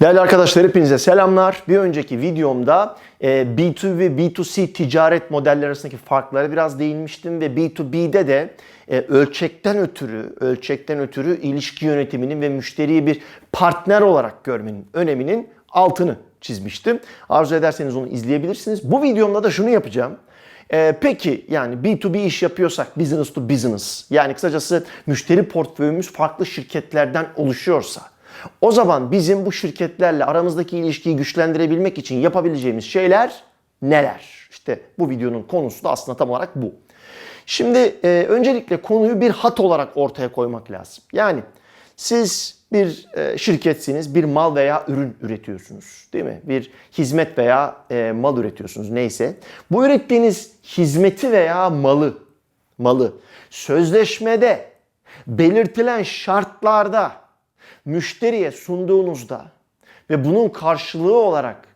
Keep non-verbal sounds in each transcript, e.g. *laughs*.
Değerli arkadaşlar hepinize selamlar. Bir önceki videomda e, B2 ve B2C ticaret modelleri arasındaki farklara biraz değinmiştim ve B2B'de de e, ölçekten ötürü, ölçekten ötürü ilişki yönetiminin ve müşteriyi bir partner olarak görmenin öneminin altını çizmiştim. Arzu ederseniz onu izleyebilirsiniz. Bu videomda da şunu yapacağım. Ee, peki yani B2B iş yapıyorsak business to business yani kısacası müşteri portföyümüz farklı şirketlerden oluşuyorsa o zaman bizim bu şirketlerle aramızdaki ilişkiyi güçlendirebilmek için yapabileceğimiz şeyler neler? İşte bu videonun konusu da aslında tam olarak bu. Şimdi e, öncelikle konuyu bir hat olarak ortaya koymak lazım. Yani siz bir e, şirketsiniz, bir mal veya ürün üretiyorsunuz değil mi? Bir hizmet veya e, mal üretiyorsunuz neyse. Bu ürettiğiniz hizmeti veya malı, malı sözleşmede belirtilen şartlarda müşteriye sunduğunuzda ve bunun karşılığı olarak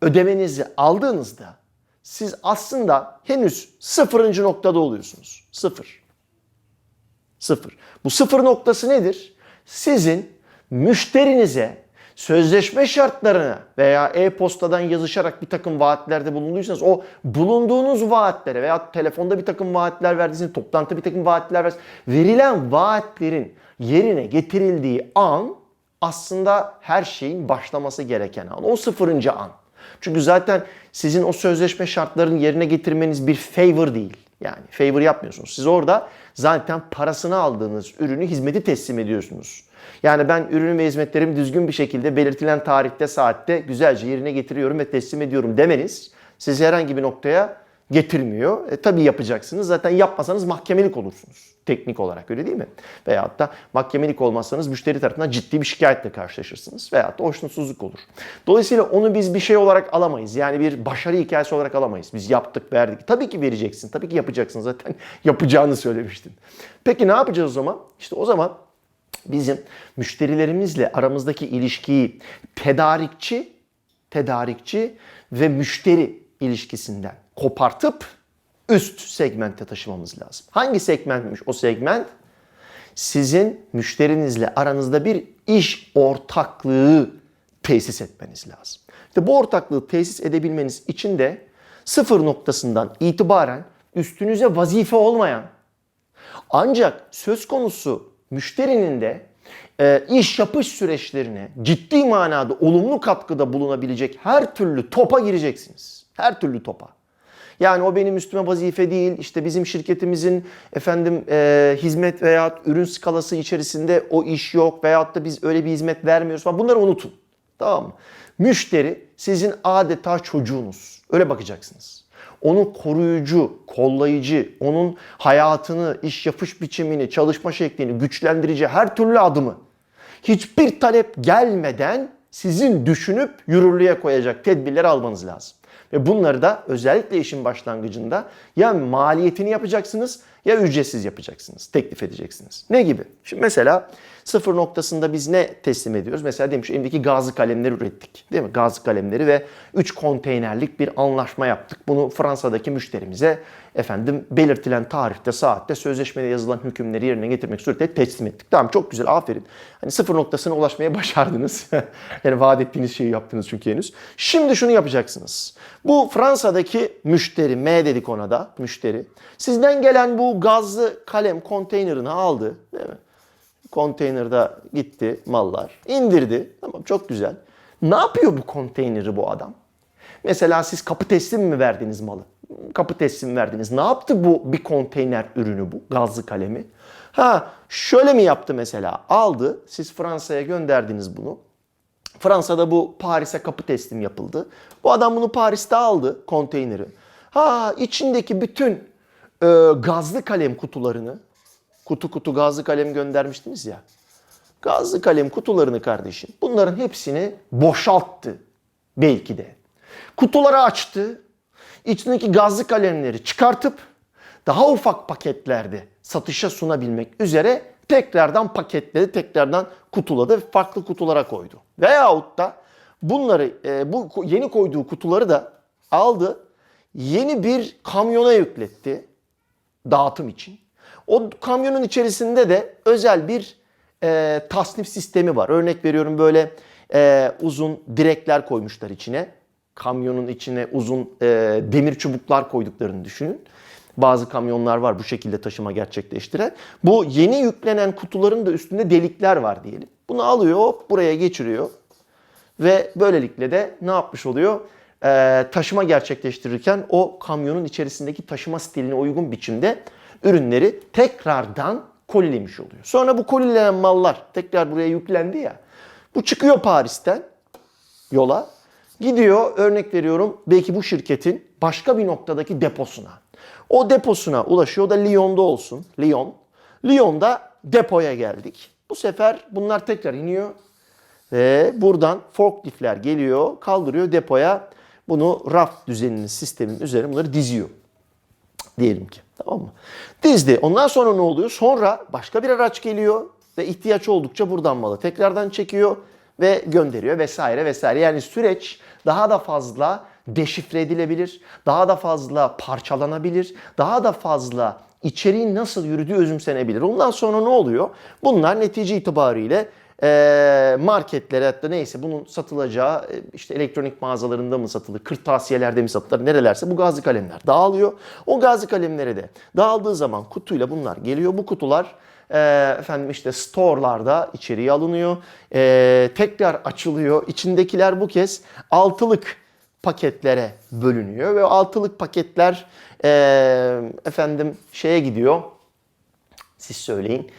ödemenizi aldığınızda siz aslında henüz sıfırıncı noktada oluyorsunuz. Sıfır. Sıfır. Bu sıfır noktası nedir? Sizin müşterinize sözleşme şartlarına veya e-postadan yazışarak bir takım vaatlerde bulunduysanız o bulunduğunuz vaatlere veya telefonda bir takım vaatler verdiyseniz, toplantıda bir takım vaatler verdiniz. Verilen vaatlerin yerine getirildiği an aslında her şeyin başlaması gereken an. O sıfırıncı an. Çünkü zaten sizin o sözleşme şartlarını yerine getirmeniz bir favor değil. Yani favor yapmıyorsunuz. Siz orada zaten parasını aldığınız ürünü, hizmeti teslim ediyorsunuz. Yani ben ürünü ve hizmetlerimi düzgün bir şekilde belirtilen tarihte, saatte güzelce yerine getiriyorum ve teslim ediyorum demeniz sizi herhangi bir noktaya getirmiyor. E, tabii yapacaksınız. Zaten yapmasanız mahkemelik olursunuz. Teknik olarak öyle değil mi? Veyahut da mahkemelik olmazsanız müşteri tarafından ciddi bir şikayetle karşılaşırsınız. Veyahut da hoşnutsuzluk olur. Dolayısıyla onu biz bir şey olarak alamayız. Yani bir başarı hikayesi olarak alamayız. Biz yaptık, verdik. Tabii ki vereceksin. Tabii ki yapacaksın. Zaten *laughs* yapacağını söylemiştin. Peki ne yapacağız o zaman? İşte o zaman bizim müşterilerimizle aramızdaki ilişkiyi tedarikçi, tedarikçi ve müşteri ilişkisinden kopartıp üst segmente taşımamız lazım. Hangi segmentmiş o segment? Sizin müşterinizle aranızda bir iş ortaklığı tesis etmeniz lazım. İşte bu ortaklığı tesis edebilmeniz için de sıfır noktasından itibaren üstünüze vazife olmayan ancak söz konusu müşterinin de e, iş yapış süreçlerine ciddi manada olumlu katkıda bulunabilecek her türlü topa gireceksiniz. Her türlü topa. Yani o benim üstüme vazife değil. İşte bizim şirketimizin efendim e, hizmet veya ürün skalası içerisinde o iş yok veyahut da biz öyle bir hizmet vermiyoruz falan. Bunları unutun. Tamam mı? Müşteri sizin adeta çocuğunuz. Öyle bakacaksınız. Onu koruyucu, kollayıcı, onun hayatını, iş yapış biçimini, çalışma şeklini güçlendirici her türlü adımı hiçbir talep gelmeden sizin düşünüp yürürlüğe koyacak tedbirler almanız lazım. Ve bunları da özellikle işin başlangıcında ya maliyetini yapacaksınız ya ücretsiz yapacaksınız, teklif edeceksiniz. Ne gibi? Şimdi mesela sıfır noktasında biz ne teslim ediyoruz? Mesela demiş elimdeki gazlı kalemleri ürettik. Değil mi? Gazlı kalemleri ve 3 konteynerlik bir anlaşma yaptık. Bunu Fransa'daki müşterimize efendim belirtilen tarihte, saatte sözleşmede yazılan hükümleri yerine getirmek suretiyle teslim ettik. Tamam çok güzel aferin. Hani sıfır noktasına ulaşmaya *laughs* başardınız. *laughs* yani vaat ettiğiniz şeyi yaptınız çünkü henüz. Şimdi şunu yapacaksınız. Bu Fransa'daki müşteri, M dedik ona da müşteri. Sizden gelen bu gazlı kalem konteynerini aldı. Değil mi? Konteynerde gitti mallar. indirdi. Tamam çok güzel. Ne yapıyor bu konteyneri bu adam? Mesela siz kapı teslim mi verdiniz malı? Kapı teslim verdiniz. Ne yaptı bu bir konteyner ürünü bu gazlı kalemi? Ha şöyle mi yaptı mesela? Aldı. Siz Fransa'ya gönderdiniz bunu. Fransa'da bu Paris'e kapı teslim yapıldı. Bu adam bunu Paris'te aldı konteyneri. Ha içindeki bütün e, gazlı kalem kutularını kutu kutu gazlı kalem göndermiştiniz ya. Gazlı kalem kutularını kardeşim bunların hepsini boşalttı belki de. Kutuları açtı. içindeki gazlı kalemleri çıkartıp daha ufak paketlerde satışa sunabilmek üzere tekrardan paketledi, tekrardan kutuladı ve farklı kutulara koydu. Veyahut da bunları e, bu yeni koyduğu kutuları da aldı, yeni bir kamyona yükletti dağıtım için. O kamyonun içerisinde de özel bir e, tasnif sistemi var. Örnek veriyorum böyle e, uzun direkler koymuşlar içine. Kamyonun içine uzun e, demir çubuklar koyduklarını düşünün. Bazı kamyonlar var bu şekilde taşıma gerçekleştiren. Bu yeni yüklenen kutuların da üstünde delikler var diyelim. Bunu alıyor, buraya geçiriyor. Ve böylelikle de ne yapmış oluyor? Ee, taşıma gerçekleştirirken o kamyonun içerisindeki taşıma stiline uygun biçimde ürünleri tekrardan kolilemiş oluyor. Sonra bu kolilenen mallar tekrar buraya yüklendi ya. Bu çıkıyor Paris'ten yola. Gidiyor örnek veriyorum belki bu şirketin başka bir noktadaki deposuna. O deposuna ulaşıyor da Lyon'da olsun. Lyon. Lyon'da depoya geldik. Bu sefer bunlar tekrar iniyor. Ve buradan forkliftler geliyor, kaldırıyor depoya. Bunu raf düzeninin sistemin üzerine bunları diziyor. Diyelim ki. Tamam mı? Dizdi. Ondan sonra ne oluyor? Sonra başka bir araç geliyor ve ihtiyaç oldukça buradan malı tekrardan çekiyor ve gönderiyor vesaire vesaire. Yani süreç daha da fazla deşifre edilebilir, daha da fazla parçalanabilir, daha da fazla içeriğin nasıl yürüdüğü özümsenebilir. Ondan sonra ne oluyor? Bunlar netice itibariyle marketlere hatta neyse bunun satılacağı e, işte elektronik mağazalarında mı satılır, kırtasiyelerde mi satılır, nerelerse bu gazlı kalemler dağılıyor. O gazlı kalemlere de dağıldığı zaman kutuyla bunlar geliyor. Bu kutular efendim işte store'larda içeriye alınıyor. Tekrar açılıyor. İçindekiler bu kez altılık paketlere bölünüyor ve altılık paketler efendim şeye gidiyor. Siz söyleyin.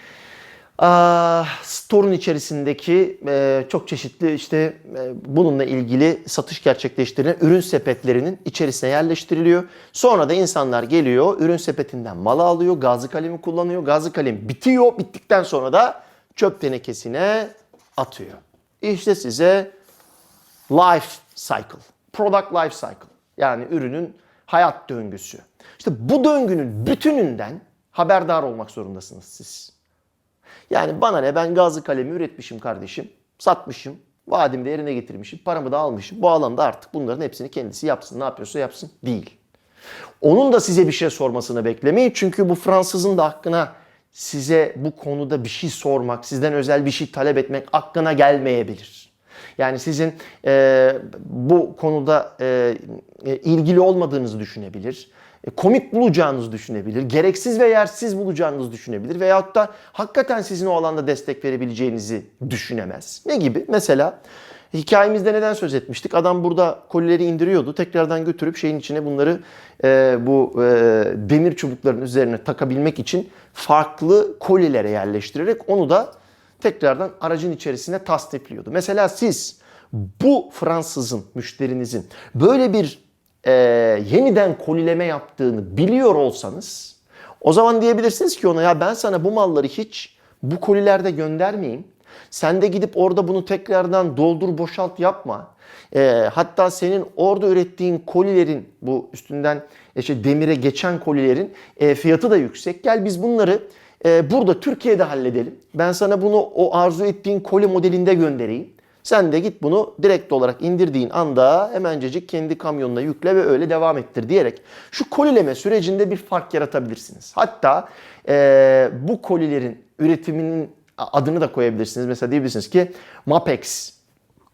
Store'un içerisindeki e, çok çeşitli işte e, bununla ilgili satış gerçekleştirilen ürün sepetlerinin içerisine yerleştiriliyor. Sonra da insanlar geliyor, ürün sepetinden mal alıyor, gazlı kalemi kullanıyor. Gazlı kalem bitiyor, bittikten sonra da çöp tenekesine atıyor. İşte size life cycle, product life cycle. Yani ürünün hayat döngüsü. İşte bu döngünün bütününden haberdar olmak zorundasınız siz. Yani bana ne ben gazlı kalemi üretmişim kardeşim. Satmışım. Vaadimi de yerine getirmişim. Paramı da almışım. Bu alanda artık bunların hepsini kendisi yapsın. Ne yapıyorsa yapsın. Değil. Onun da size bir şey sormasını beklemeyin. Çünkü bu Fransızın da hakkına size bu konuda bir şey sormak, sizden özel bir şey talep etmek aklına gelmeyebilir. Yani sizin e, bu konuda e, e, ilgili olmadığınızı düşünebilir. E, komik bulacağınızı düşünebilir. Gereksiz ve yersiz bulacağınızı düşünebilir. Veyahut da hakikaten sizin o alanda destek verebileceğinizi düşünemez. Ne gibi? Mesela hikayemizde neden söz etmiştik? Adam burada kolileri indiriyordu. Tekrardan götürüp şeyin içine bunları e, bu e, demir çubukların üzerine takabilmek için farklı kolilere yerleştirerek onu da tekrardan aracın içerisine tasnifliyordu. Mesela siz bu Fransızın, müşterinizin böyle bir e, yeniden kolileme yaptığını biliyor olsanız o zaman diyebilirsiniz ki ona ya ben sana bu malları hiç bu kolilerde göndermeyeyim. Sen de gidip orada bunu tekrardan doldur boşalt yapma. E, hatta senin orada ürettiğin kolilerin bu üstünden işte demire geçen kolilerin e, fiyatı da yüksek. Gel biz bunları e, burada Türkiye'de halledelim. Ben sana bunu o arzu ettiğin koli modelinde göndereyim. Sen de git bunu direkt olarak indirdiğin anda hemencecik kendi kamyonuna yükle ve öyle devam ettir diyerek şu kolileme sürecinde bir fark yaratabilirsiniz. Hatta e, bu kolilerin üretiminin adını da koyabilirsiniz. Mesela diyebilirsiniz ki MAPEX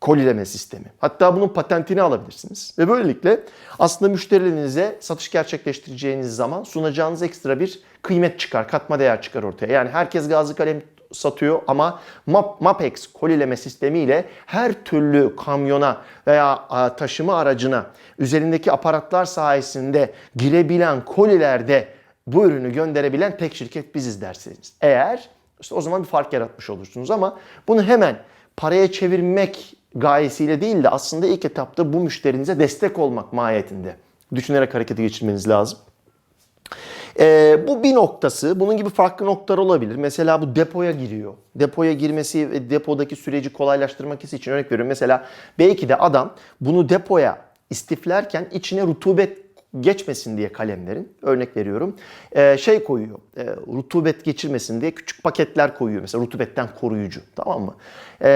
kolileme sistemi. Hatta bunun patentini alabilirsiniz. Ve böylelikle aslında müşterilerinize satış gerçekleştireceğiniz zaman sunacağınız ekstra bir kıymet çıkar, katma değer çıkar ortaya. Yani herkes gazlı kalem satıyor ama Map, MAPEX kolileme sistemiyle her türlü kamyona veya taşıma aracına üzerindeki aparatlar sayesinde girebilen kolilerde bu ürünü gönderebilen tek şirket biziz dersiniz. Eğer işte o zaman bir fark yaratmış olursunuz ama bunu hemen paraya çevirmek gayesiyle değil de aslında ilk etapta bu müşterinize destek olmak mahiyetinde düşünerek harekete geçirmeniz lazım. Ee, bu bir noktası. Bunun gibi farklı noktalar olabilir. Mesela bu depoya giriyor. Depoya girmesi ve depodaki süreci kolaylaştırmak için örnek veriyorum. Mesela belki de adam bunu depoya istiflerken içine rutubet geçmesin diye kalemlerin örnek veriyorum e, şey koyuyor e, rutubet geçirmesin diye küçük paketler koyuyor mesela rutubetten koruyucu tamam mı e,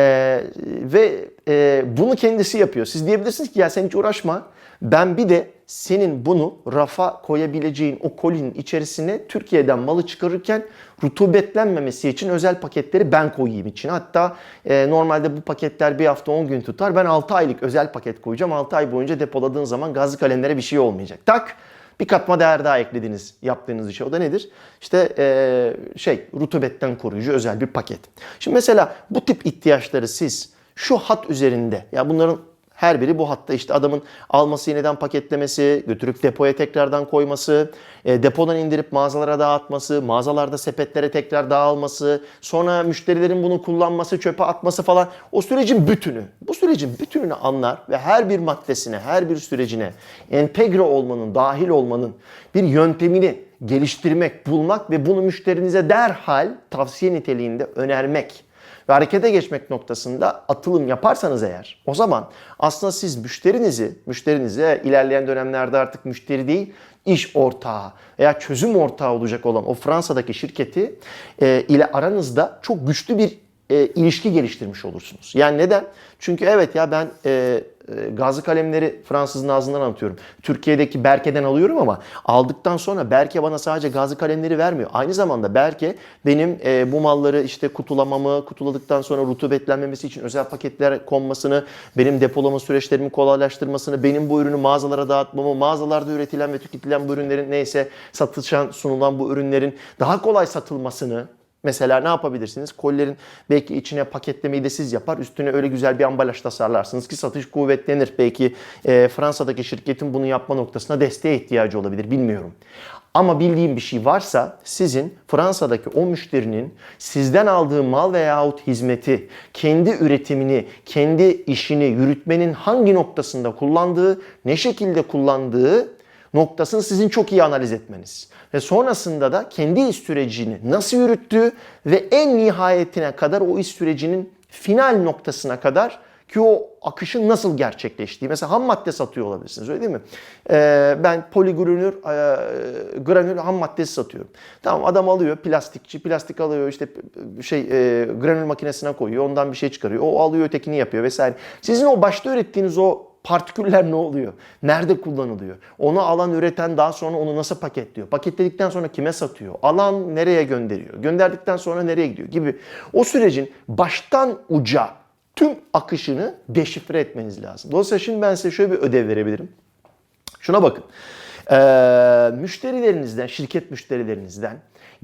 ve e, bunu kendisi yapıyor. Siz diyebilirsiniz ki ya sen hiç uğraşma. Ben bir de senin bunu rafa koyabileceğin o kolinin içerisine Türkiye'den malı çıkarırken rutubetlenmemesi için özel paketleri ben koyayım içine. Hatta e, normalde bu paketler bir hafta 10 gün tutar. Ben 6 aylık özel paket koyacağım. 6 ay boyunca depoladığın zaman gazlı kalemlere bir şey olmayacak. Tak bir katma değer daha eklediniz yaptığınız işe. O da nedir? İşte e, şey rutubetten koruyucu özel bir paket. Şimdi mesela bu tip ihtiyaçları siz şu hat üzerinde ya bunların her biri bu hatta işte adamın alması yeniden paketlemesi, götürüp depoya tekrardan koyması, e, depodan indirip mağazalara dağıtması, mağazalarda sepetlere tekrar dağılması, sonra müşterilerin bunu kullanması, çöpe atması falan o sürecin bütünü. Bu sürecin bütününü anlar ve her bir maddesine, her bir sürecine entegre olmanın, dahil olmanın bir yöntemini geliştirmek, bulmak ve bunu müşterinize derhal tavsiye niteliğinde önermek ve harekete geçmek noktasında atılım yaparsanız eğer o zaman aslında siz müşterinizi, müşterinize ilerleyen dönemlerde artık müşteri değil iş ortağı veya çözüm ortağı olacak olan o Fransa'daki şirketi e, ile aranızda çok güçlü bir e, ilişki geliştirmiş olursunuz. Yani neden? Çünkü evet ya ben e, e, gazlı kalemleri Fransızın ağzından anlatıyorum. Türkiye'deki Berke'den alıyorum ama aldıktan sonra Berke bana sadece gazlı kalemleri vermiyor. Aynı zamanda Berke benim e, bu malları işte kutulamamı, kutuladıktan sonra rutubetlenmemesi için özel paketler konmasını, benim depolama süreçlerimi kolaylaştırmasını, benim bu ürünü mağazalara dağıtmamı, mağazalarda üretilen ve tüketilen bu ürünlerin neyse satışan sunulan bu ürünlerin daha kolay satılmasını Mesela ne yapabilirsiniz? Kolilerin belki içine paketlemeyi de siz yapar. Üstüne öyle güzel bir ambalaj tasarlarsınız ki satış kuvvetlenir. Belki e, Fransa'daki şirketin bunu yapma noktasına desteğe ihtiyacı olabilir. Bilmiyorum. Ama bildiğim bir şey varsa sizin Fransa'daki o müşterinin sizden aldığı mal veyahut hizmeti, kendi üretimini, kendi işini yürütmenin hangi noktasında kullandığı, ne şekilde kullandığı noktasını sizin çok iyi analiz etmeniz. Ve sonrasında da kendi iş sürecini nasıl yürüttüğü ve en nihayetine kadar o iş sürecinin final noktasına kadar ki o akışın nasıl gerçekleştiği. Mesela ham madde satıyor olabilirsiniz öyle değil mi? Ee, ben poligranür e, granül ham maddesi satıyorum. Tamam adam alıyor plastikçi plastik alıyor işte şey e, granül makinesine koyuyor ondan bir şey çıkarıyor. O alıyor ötekini yapıyor vesaire. Sizin o başta ürettiğiniz o partiküller ne oluyor? Nerede kullanılıyor? Onu alan üreten daha sonra onu nasıl paketliyor? Paketledikten sonra kime satıyor? Alan nereye gönderiyor? Gönderdikten sonra nereye gidiyor gibi. O sürecin baştan uca tüm akışını deşifre etmeniz lazım. Dolayısıyla şimdi ben size şöyle bir ödev verebilirim. Şuna bakın. Ee, müşterilerinizden, şirket müşterilerinizden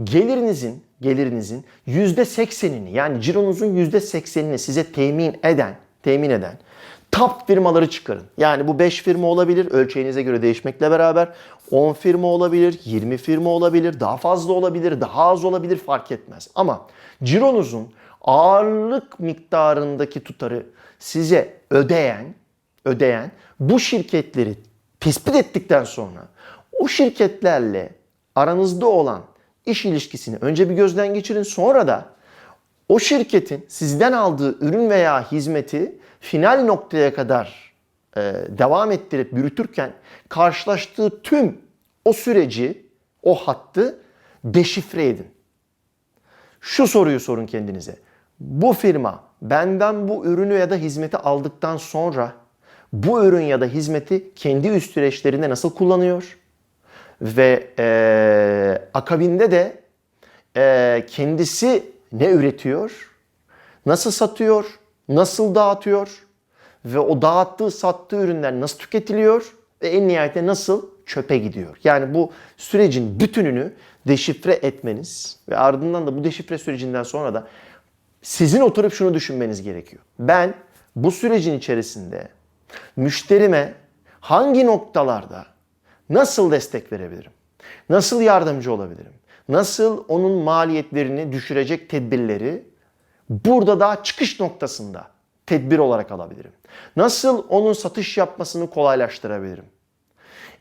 gelirinizin gelirinizin yüzde seksenini yani cironuzun yüzde seksenini size temin eden temin eden top firmaları çıkarın. Yani bu 5 firma olabilir ölçeğinize göre değişmekle beraber 10 firma olabilir, 20 firma olabilir, daha fazla olabilir, daha az olabilir fark etmez. Ama cironuzun ağırlık miktarındaki tutarı size ödeyen ödeyen bu şirketleri tespit ettikten sonra o şirketlerle aranızda olan iş ilişkisini önce bir gözden geçirin sonra da o şirketin sizden aldığı ürün veya hizmeti final noktaya kadar e, devam ettirip yürütürken karşılaştığı tüm o süreci, o hattı deşifre edin. Şu soruyu sorun kendinize. Bu firma benden bu ürünü ya da hizmeti aldıktan sonra bu ürün ya da hizmeti kendi üst süreçlerinde nasıl kullanıyor? Ve e, akabinde de e, kendisi ne üretiyor? Nasıl satıyor? Nasıl dağıtıyor? Ve o dağıttığı, sattığı ürünler nasıl tüketiliyor? Ve en nihayetinde nasıl çöpe gidiyor? Yani bu sürecin bütününü deşifre etmeniz ve ardından da bu deşifre sürecinden sonra da sizin oturup şunu düşünmeniz gerekiyor. Ben bu sürecin içerisinde müşterime hangi noktalarda nasıl destek verebilirim? Nasıl yardımcı olabilirim? Nasıl onun maliyetlerini düşürecek tedbirleri burada daha çıkış noktasında tedbir olarak alabilirim? Nasıl onun satış yapmasını kolaylaştırabilirim?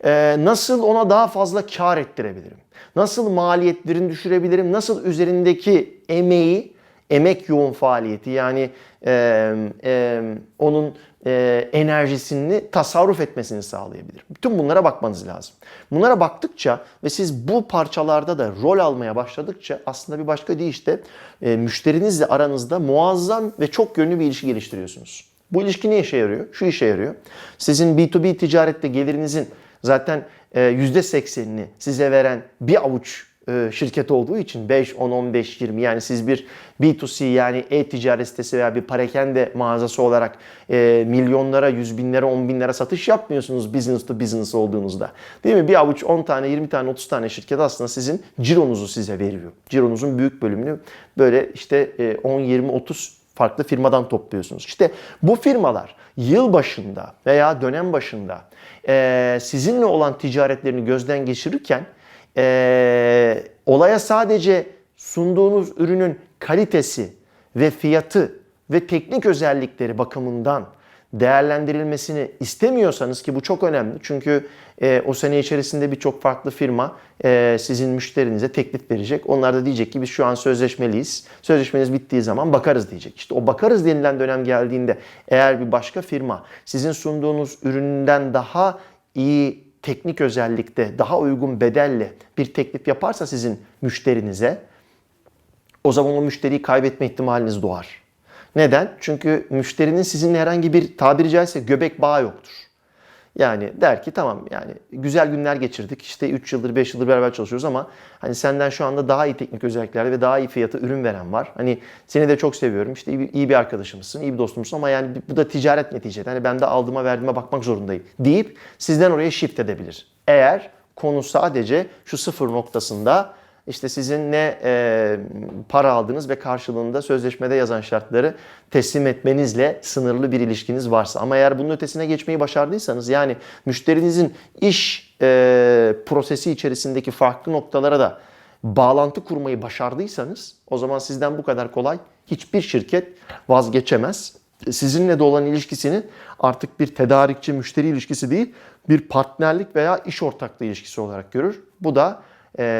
Ee, nasıl ona daha fazla kar ettirebilirim? Nasıl maliyetlerini düşürebilirim? Nasıl üzerindeki emeği emek yoğun faaliyeti yani e, e, onun e, enerjisini tasarruf etmesini sağlayabilir. Bütün bunlara bakmanız lazım. Bunlara baktıkça ve siz bu parçalarda da rol almaya başladıkça aslında bir başka deyişle e, müşterinizle aranızda muazzam ve çok yönlü bir ilişki geliştiriyorsunuz. Bu ilişki ne işe yarıyor? Şu işe yarıyor. Sizin B2B ticarette gelirinizin zaten e, %80'ini size veren bir avuç şirket olduğu için 5, 10, 15, 20 yani siz bir B2C yani e-ticaret sitesi veya bir parakende mağazası olarak e, milyonlara, yüz binlere, on binlere satış yapmıyorsunuz business to business olduğunuzda. Değil mi? Bir avuç 10 tane, 20 tane, 30 tane şirket aslında sizin cironuzu size veriyor. Cironuzun büyük bölümünü böyle işte e, 10, 20, 30 farklı firmadan topluyorsunuz. İşte bu firmalar yıl başında veya dönem başında e, sizinle olan ticaretlerini gözden geçirirken e, olaya sadece sunduğunuz ürünün kalitesi ve fiyatı ve teknik özellikleri bakımından değerlendirilmesini istemiyorsanız ki bu çok önemli. Çünkü e, o sene içerisinde birçok farklı firma e, sizin müşterinize teklif verecek. Onlar da diyecek ki biz şu an sözleşmeliyiz. Sözleşmeniz bittiği zaman bakarız diyecek. İşte o bakarız denilen dönem geldiğinde eğer bir başka firma sizin sunduğunuz üründen daha iyi teknik özellikte, daha uygun bedelle bir teklif yaparsa sizin müşterinize o zaman o müşteriyi kaybetme ihtimaliniz doğar. Neden? Çünkü müşterinin sizinle herhangi bir tabiri caizse göbek bağı yoktur. Yani der ki tamam yani güzel günler geçirdik. İşte 3 yıldır 5 yıldır beraber çalışıyoruz ama hani senden şu anda daha iyi teknik özelliklerde ve daha iyi fiyatı ürün veren var. Hani seni de çok seviyorum. İşte iyi bir, iyi bir arkadaşımızsın, iyi bir dostumuzsun ama yani bu da ticaret neticede. Hani ben de aldığıma verdiğime bakmak zorundayım deyip sizden oraya shift edebilir. Eğer konu sadece şu sıfır noktasında işte sizin ne e, para aldığınız ve karşılığında sözleşmede yazan şartları teslim etmenizle sınırlı bir ilişkiniz varsa. Ama eğer bunun ötesine geçmeyi başardıysanız yani müşterinizin iş e, prosesi içerisindeki farklı noktalara da bağlantı kurmayı başardıysanız o zaman sizden bu kadar kolay hiçbir şirket vazgeçemez. Sizinle de olan ilişkisini artık bir tedarikçi müşteri ilişkisi değil bir partnerlik veya iş ortaklığı ilişkisi olarak görür. Bu da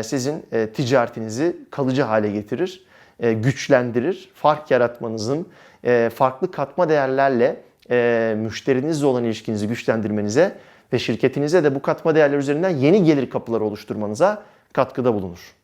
sizin e, ticaretinizi kalıcı hale getirir, e, güçlendirir, fark yaratmanızın, e, farklı katma değerlerle e, müşterinizle olan ilişkinizi güçlendirmenize ve şirketinize de bu katma değerler üzerinden yeni gelir kapıları oluşturmanıza katkıda bulunur.